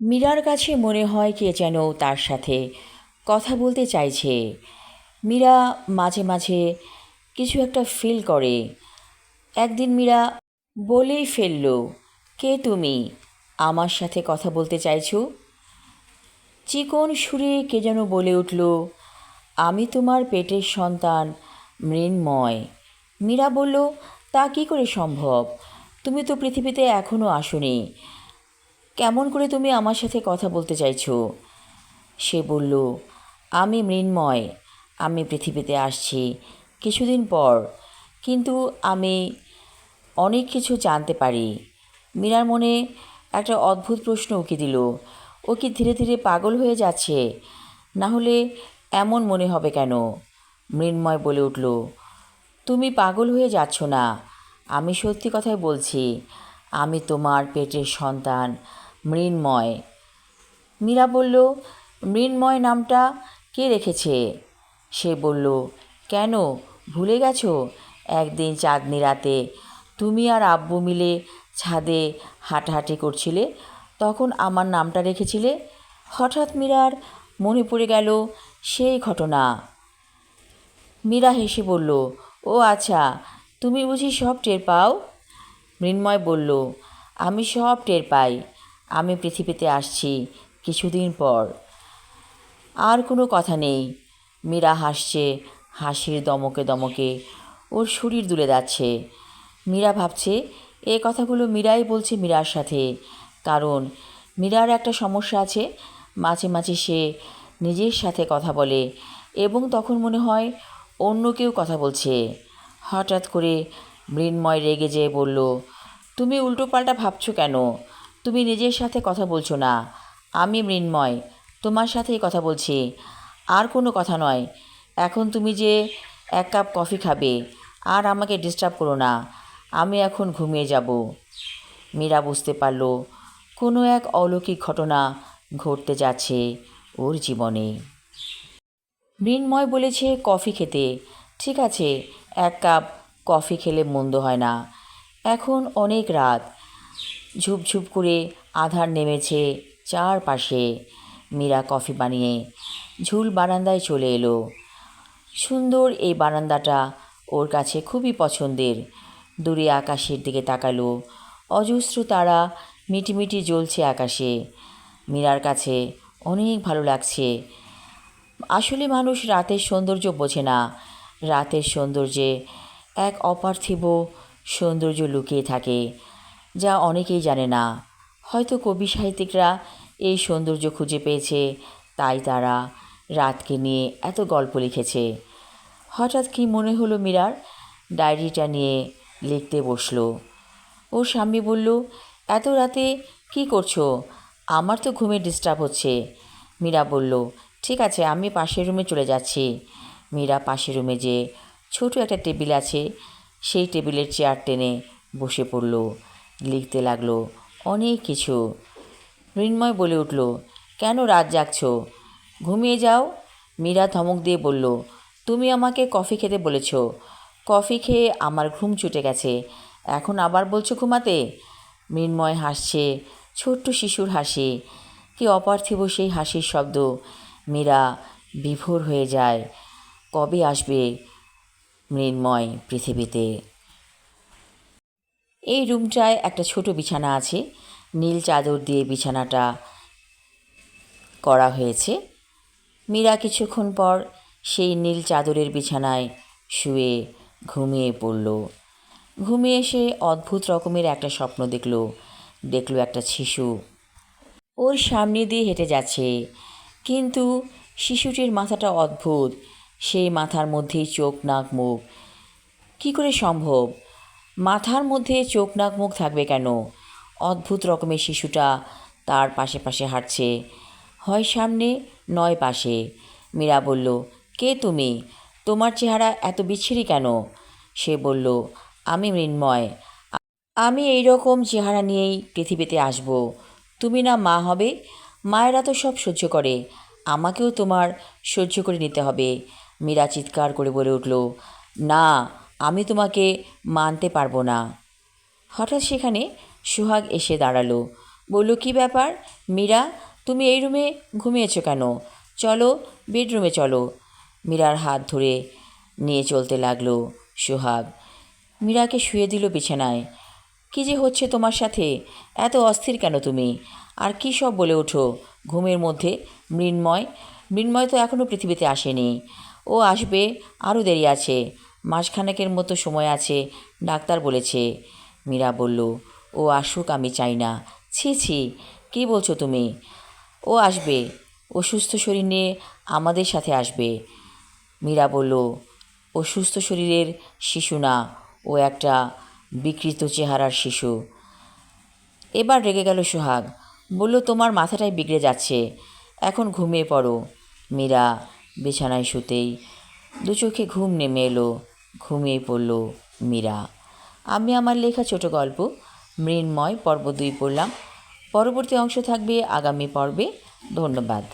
মীরার কাছে মনে হয় কে যেন তার সাথে কথা বলতে চাইছে। মীরা মাঝে মাঝে কিছু একটা ফিল করে। একদিন মীরা বলেই ফেলল, কে তুমি? আমার সাথে কথা বলতে চাইছো? চিকন সুরে কে যেন বলে উঠল, আমি তোমার পেটের সন্তান মৃন্ময়। মীরা বলল, তা কি করে সম্ভব? তুমি তো পৃথিবীতে এখনও আসোনি। কেমন করে তুমি আমার সাথে কথা বলতে চাইছো? সে বলল, আমি মৃন্ময়, আমি পৃথিবীতে আসছি কিছুদিন পর। কিন্তু আমি অনেক কিছু জানতে পারি। মীরার মনে একটা অদ্ভুত প্রশ্ন উকি দিল। ও কি ধীরে ধীরে পাগল হয়ে যাচ্ছে? না হলে এমন মনে হবে কেন? মৃন্ময় বলে উঠল, তুমি পাগল হয়ে যাচ্ছ না। আমি সত্যি কথাই বলছি, আমি তোমার পেটের সন্তান। মৃন্ময়। মীরা বলল, মৃন্ময় নামটা কে রেখেছে? সে বলল, কেন? ভুলে গেছো? একদিন চাঁদনি রাতে তুমি আর আব্বু মিলে ছাদে হাঁটাহাঁটি করছিলে, তখন আমার নামটা রেখেছিলে। হঠাৎ মীরার মনে পড়ে গেল সেই ঘটনা। মীরা হেসে বলল, ও আচ্ছা তুমি বুঝি সব টের পাও? মৃন্ময় বলল, আমি সব টের পাই। আমি পৃথিবীতে আসছি কিছুদিন পর। আর কোনো কথা নেই। মীরা হাসছে, হাসির দমকে দমকে। ওর শরীর দুলে যাচ্ছে। মীরা ভাবছে, এ কথাগুলো মীরাই বলছে মীরার সাথে। কারণ মীরার একটা সমস্যা আছে। মাঝে মাঝে সে নিজের সাথে কথা বলে এবং তখন মনে হয় অন্য কেউ কথা বলছে। হঠাৎ করে মৃন্ময় রেগে যেয়ে বলল, তুমি উল্টোপাল্টা ভাবছ কেন? তুমি নিজের সাথে কথা বলছো না। আমি মৃন্ময়, তোমার সাথেই কথা বলছি। আর কোনো কথা নয়। এখন তুমি যে এক কাপ কফি খাবে, আর আমাকে ডিস্টার্ব করো না। আমি এখন ঘুমিয়ে যাব। মীরা বুঝতে পারল, কোনো এক অলৌকিক ঘটনা ঘটতে যাচ্ছে ওর জীবনে। মৃন্ময় বলেছে, কফি খেতে। ঠিক আছে, এক কাপ কফি খেলে মন্দ হয় না। এখন অনেক রাত। ঝুপঝুপ করে আধার নেমেছে চারপাশে। মীরা কফি বানিয়ে ঝুল বারান্দায় চলে এলো। সুন্দর এই বারান্দাটা ওর কাছে খুবই পছন্দের। দূরে আকাশের দিকে তাকালো। অজস্র তারা মিটিমিটি জ্বলছে আকাশে। মীরার কাছে অনেক ভালো লাগছে। আসলে মানুষ রাতের সৌন্দর্য বোঝে না। রাতের সৌন্দর্যে এক অপার্থিব সৌন্দর্য লুকিয়ে থাকে। যা অনেকেই জানে না। হয়তো কবি সাহিত্যিকরা এই সৌন্দর্য খুঁজে পেয়েছে, তাই তারা রাতকে নিয়ে এত গল্প লিখেছে। হঠাৎ কি মনে হলো মীরার? ডায়েরিটা নিয়ে লিখতে বসল। ওর স্বামী বলল, এত রাতে কি করছ? আমার তো ঘুমে ডিস্টার্ব হচ্ছে। মীরা বলল, ঠিক আছে, আমি পাশের রুমে চলে যাচ্ছি। মীরা পাশের রুমে যে ছোট একটা টেবিল আছে, সেই টেবিলের চেয়ার টেনে বসে পড়ল। লিখতে লাগল অনেক কিছু। মৃন্ময় বলে উঠল, কেন রাত জাগছ? ঘুমিয়ে যাও। মীরা ধমক দিয়ে বলল, তুমি আমাকে কফি খেতে বলেছ। কফি খেয়ে আমার ঘুম ছুটে গেছে। এখন আবার বলছো ঘুমাতে? মৃন্ময় হাসছে, ছোট্ট শিশুর হাসি। কি অপার্থিব সেই হাসির শব্দ। মীরা বিভোর হয়ে যায়। কবে আসবে মৃন্ময় পৃথিবীতে? এই রুমটায় একটা ছোট বিছানা আছে। নীল চাদর দিয়ে বিছানাটা করা হয়েছে। মীরা কিছুক্ষণ পর সেই নীল চাদরের বিছানায় শুয়ে ঘুমিয়ে পড়ল। ঘুমিয়ে এসে অদ্ভুত রকমের একটা স্বপ্ন দেখল। দেখল একটা শিশু। ওর সামনে দিয়ে হেঁটে যাচ্ছে। কিন্তু শিশুটির মাথাটা অদ্ভুত। সেই মাথার মধ্যেই চোখ, নাক, মুখ। কী করে সম্ভব? মাথার মধ্যে চোখ নাক মুখ থাকবে কেন? অদ্ভুত রকমের শিশুটা তার পাশে পাশে হাঁটছে। হয় সামনে, নয় পাশে। মীরা বলল, কে তুমি? তোমার চেহারা এত বিচ্ছিরি কেন? সে বলল, আমি মৃন্ময়। আমি এই রকম চেহারা নিয়েই পৃথিবীতে আসব। তুমি না মা হবে? মায়েরা তো সব সহ্য করে। আমাকেও তোমার সহ্য করে নিতে হবে। মীরা চিৎকার করে বলে উঠল, না আমি তোমাকে মানতে পারব না। হঠাৎ সেখানে সুহাগ এসে দাঁড়াল। বলল, কি ব্যাপার? মীরা, তুমি এই রুমে ঘুমিয়েছো কেন? চলো, বেডরুমে চলো। মীরার হাত ধরে নিয়ে চলতে লাগল সোহাগ। মীরাকে শুয়ে দিল বিছানায়। কী যে হচ্ছে তোমার সাথে? এত অস্থির কেন তুমি? আর কী সব বলে ওঠো? ঘুমের মধ্যে মৃন্ময় মৃন্ময় তো এখনও পৃথিবীতে আসেনি। ও আসবে আরও দেরি আছে। মাসখানেকের মতো সময় আছে, ডাক্তার বলেছে। মীরা বলল, ও আসুক, আমি চাই না। ছি ছি, কী বলছো তুমি? ও আসবে ও সুস্থ শরীর নিয়ে আমাদের সাথে আসবে। মীরা বলল ও সুস্থ শরীরের শিশু না, ও একটা বিকৃত চেহারার শিশু। এবার রেগে গেল সোহাগ, বলল, তোমার মাথাটাই বিগড়ে যাচ্ছে, এখন ঘুমিয়ে পড়ো। মীরা বিছানায় শুতেই দু চোখে ঘুম নেমে এলো। ঘুমিয়ে পড়ল মীরা। আমি আমার লেখা ছোট গল্প, মৃন্ময় পর্ব দুই পড়লাম। পরবর্তী অংশ থাকবে আগামী পর্বে। ধন্যবাদ।